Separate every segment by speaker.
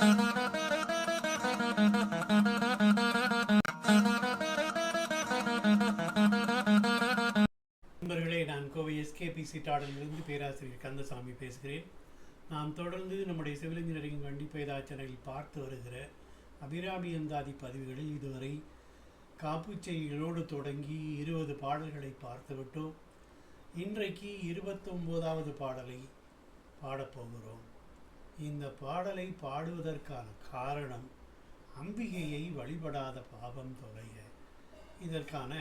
Speaker 1: நண்பர்களே நான் கோவை எஸ்கேபிசி டாடலிருந்து பேராசிரியர் கந்தசாமி பேசுகிறேன். நாம் தொடர்ந்து நம்முடைய சிவில் இன்ஜினியரிங் வண்டி சேனலில் பார்த்து வருகிற அபிராமி அந்தாதி பதிவுகளில் இதுவரை காப்புச்செய்களோடு தொடங்கி இருபது பாடல்களை பார்த்துவிட்டோம். இன்றைக்கு இருபத்தொம்போதாவது பாடலை பாடப்போகிறோம் இந்த பாடலை பாடுவதற்கான காரணம் அம்பிகையை வழிபடாத பாவம் தொலைய இதற்கான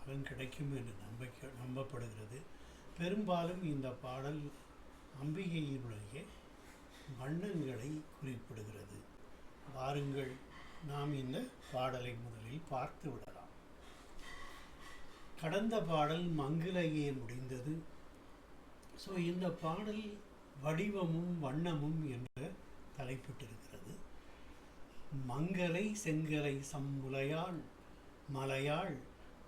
Speaker 1: பலன் கிடைக்கும் என்று நம்பிக்கை நம்பப்படுகிறது. பெரும்பாலும் இந்த பாடல் அம்பிகையினுடைய வண்ணங்களை குறிப்பிடுகிறது. வாருங்கள் நாம் இந்த பாடலை முதலில் பார்த்து விடலாம். கடந்த பாடல் மங்கிலையே முடிந்தது. ஸோ இந்த பாடல் வடிவமும் வண்ணமும் என்ற தலைப்பிட்டிருக்கிறது. மங்கலை செங்கலை சம்முலையாள் மலையாள்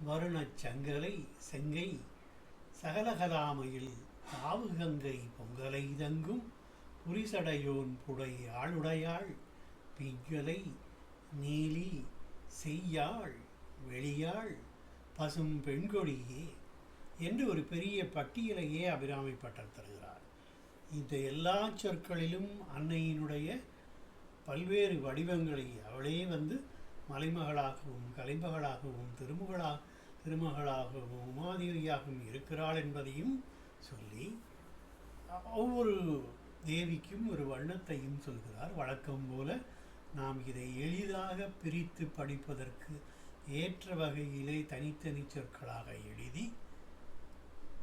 Speaker 1: வருணச் சங்கலை செங்கை சகலகலாமையில் தாவுகங்கை பொங்கலை தங்கும் புரிசடையோன் புடை ஆளுடையாள் பிங்கலை நீலி செய்யாள் வெளியாள் பசும் பெண்கொடியே என்று ஒரு பெரிய பட்டியலையே அபிராமி பட்டர் தருகிறார். இந்த எல்லா சொற்களிலும் அன்னையினுடைய பல்வேறு வடிவங்களை அவளே வந்து மலைமகளாகவும் கலைமகளாகவும் திருமகளாக திருமகளாகவும் உமாதேவியாகவும் இருக்கிறாள் என்பதையும் சொல்லி ஒவ்வொரு தேவிக்கும் ஒரு வண்ணத்தையும் சொல்கிறார். வழக்கம் போல நாம் இதை எளிதாக பிரித்து படிப்பதற்கு ஏற்ற வகையிலே தனித்தனி சொற்களாக எழுதி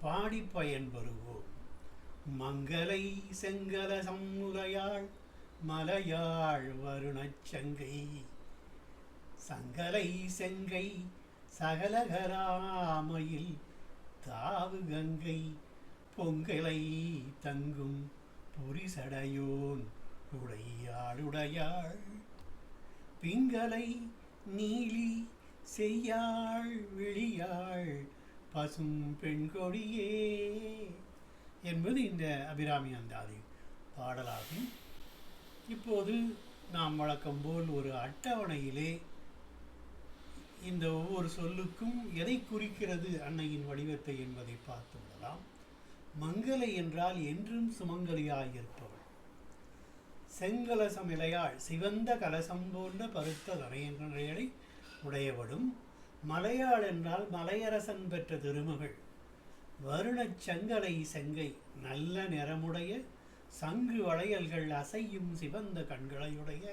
Speaker 1: பாடி பயன்பெறுவோம். மங்களை செங்கல சம்முலையாள் மலையாள் வருணச்சங்கை. சங்கலை செங்கை சகலகராமையில் தாவு கங்கை. பொங்கலை தங்கும் புரிசடையோன் உடையாளுடையாள். பிங்களை நீலி செய்யாள் விழியாள் பசும் பெண்கொடியே. என்பது இந்த அபிராமி அந்தாதி பாடலாகும். இப்போது நாம் வழக்கம் போல் ஒரு அட்டவணையிலே இந்த ஒவ்வொரு சொல்லுக்கும் எதை குறிக்கிறது அன்னையின் வடிவத்தை என்பதை பார்த்து விடலாம். மங்கலை என்றால் என்றும் சுமங்கலியாயிருப்பவள் செங்கலசம் இலையாள் சிவந்த கலசம் போன்ற பருத்த தனையங்களை உடையவடும் மலையாள் என்றால் மலையரசன் பெற்ற திருமகள். வருணச் சங்கலை செங்கை நல்ல நிறமுடைய சங்கு வளையல்கள் அசையும் சிவந்த கண்களையுடைய.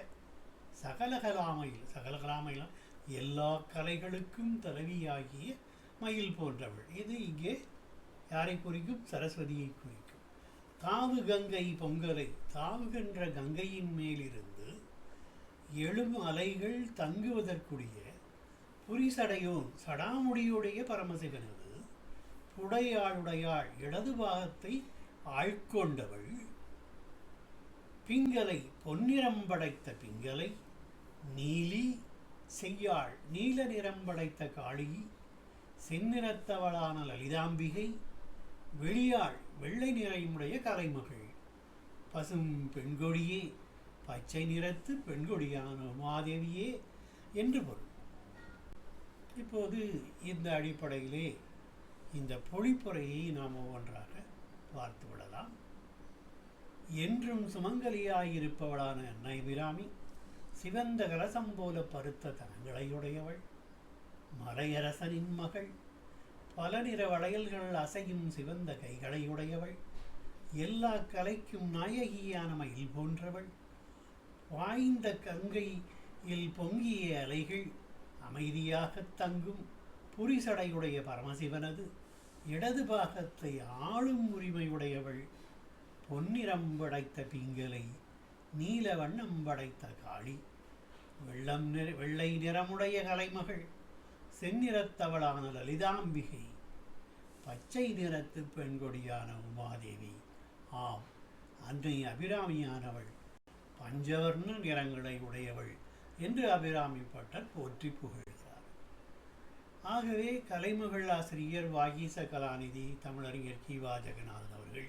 Speaker 1: சகலகலாமையில் சகலகலாமையில் எல்லா கலைகளுக்கும் தலைவியாகிய மயில் போன்றவள். இது இங்கே யாரை குறிக்கும்? சரஸ்வதியை குறிக்கும். தாவு கங்கை பொங்கலை தாவுகின்ற கங்கையின் மேலிருந்து எழும் அலைகள் தங்குவதற்குரிய புரிசடையோன் சடாமுடியுடைய பரமசிவன் புடையாளுடையாள் இடது பாகத்தை ஆழ்கொண்டவள். பிங்கலை பொன்னிறம் படைத்த பிங்கலை நீலி செய்யாள் நீல நிறம் படைத்த காளி செந்நிறத்தவளான லலிதாம்பிகை வெளியாள் வெள்ளை நிறையுடைய கலைமகள். பசும் பெண்கொடியே பச்சை நிறத்து பெண்கொடியான உமாதேவியே என்று பொருள். இப்போது இந்த அடிப்படையிலே இந்த பொழிப்புரையை நாம் ஒவ்வொன்றாக பார்த்து விடலாம். என்றும் சுமங்கலியாயிருப்பவளான நைபிராமி பிராமி சிவந்த கலசம் போல பருத்த தனங்களையுடையவள் மலையரசனின் மகள் பல நிற வளையல்கள் அசையும் சிவந்த கைகளையுடையவள் எல்லா கலைக்கும் நாயகியான மயில் போன்றவள் வாய்ந்த கங்கையில் பொங்கிய அலைகள் அமைதியாகத் தங்கும் புரிசடையுடைய பரமசிவனது. இடது பாகத்தை ஆளும் உரிமையுடையவள் பொன்னிறம் படைத்த பிங்கலை நீல வண்ணம் படைத்த காளி. வெள்ளம் நிற வெள்ளை நிறமுடைய கலைமகள் செந்நிறத்தவளான லலிதாம்பிகை. பச்சை நிறத்து பெண்கொடியான உமாதேவி. ஆம் அன்னை அபிராமியானவள் பஞ்சவர்ண நிறங்களை உடையவள் என்று அபிராமி பட்டர் போற்றி புகழ். ஆகவே கலைமகள் ஆசிரியர் வாகீச கலாநிதி தமிழறிஞர் கீவா ஜெகநாதன் அவர்கள்.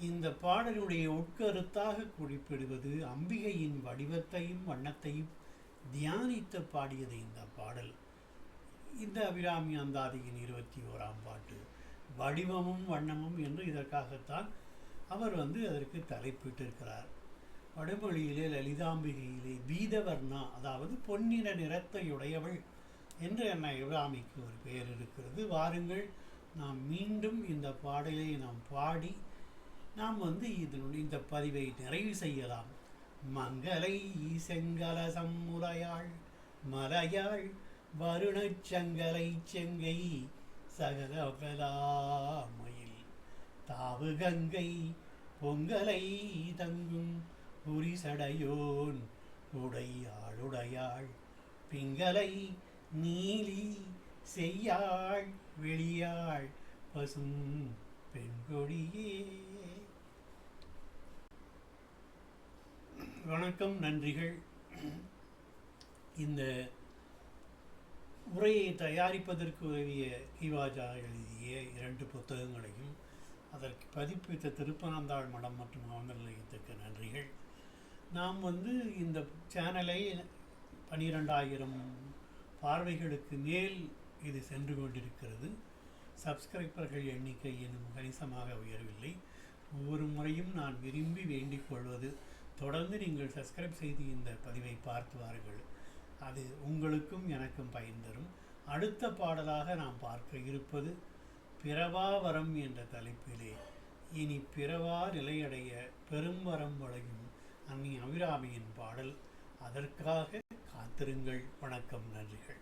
Speaker 1: இந்த பாடலுடைய உட்கருத்தாக குறிப்பிடுவது அம்பிகையின் வடிவத்தையும் வண்ணத்தையும் தியானித்து பாடியது இந்த பாடல். இந்த அபிராமி அந்தாதியின் இருபத்தி ஓராம் பாட்டு. வடிவமும் வண்ணமும் என்று இதற்காகத்தான் அவர் வந்து அதற்கு தலைப்பிட்டிருக்கிறார். வடமொழியிலே லலிதாம்பிகையிலே பீதவர்ணா அதாவது பொன்னிற நிறத்தையுடையவள் என்று என்ன இவ்ராமிக்கு ஒரு பெயர் இருக்கிறது. வாருங்கள் நாம் மீண்டும் இந்த பாடலை நாம் பாடி நாம் வந்து இதனுடைய இந்த பதிவை நிறைவு செய்யலாம். மங்களை செங்கல சம்முறையாள் மலையாள் வருணச்சங்கலை செங்கை சகலபலாமையில் தாவு கங்கை பொங்கலை தங்கும் புரிசடையோன் உடையாளுடையாள் பிங்கலை நீலி செய்யாள் வெளியாள் பசும் பெண்கொடியே. வணக்கம் நன்றிகள். இந்த உரையை தயாரிப்பதற்கு உதவிய கிவாஜா எழுதிய இரண்டு புத்தகங்களையும் அதற்கு பதிப்பித்த திருப்பனந்தாள் மடம் மற்றும் அவங்கள் நிலையத்துக்கு நன்றிகள். நாம் வந்து இந்த சேனலை பனிரெண்டாயிரம் பார்வைகளுக்கு மேல் இது சென்று கொண்டிருக்கிறது. சப்ஸ்கிரைபர்கள் எண்ணிக்கை இன்னும் கணிசமாக உயரவில்லை. ஒவ்வொரு முறையும் நான் விரும்பி வேண்டிக் கொள்வது தொடர்ந்து நீங்கள் சப்ஸ்கிரைப் செய்து இந்த பதிவை பார்த்து வாருங்கள். அது உங்களுக்கும் எனக்கும் பயன் தரும். அடுத்த பாடலாக நாம் பார்க்க இருப்பது பிறவா வரம் என்ற தலைப்பிலே. இனி பிறவா நிலையடைய பெரும்பரம் வழங்கும் அன்னி அபிராமியின் பாடல். அதற்காக காத்திருங்கள். வணக்கம் நன்றிகள்.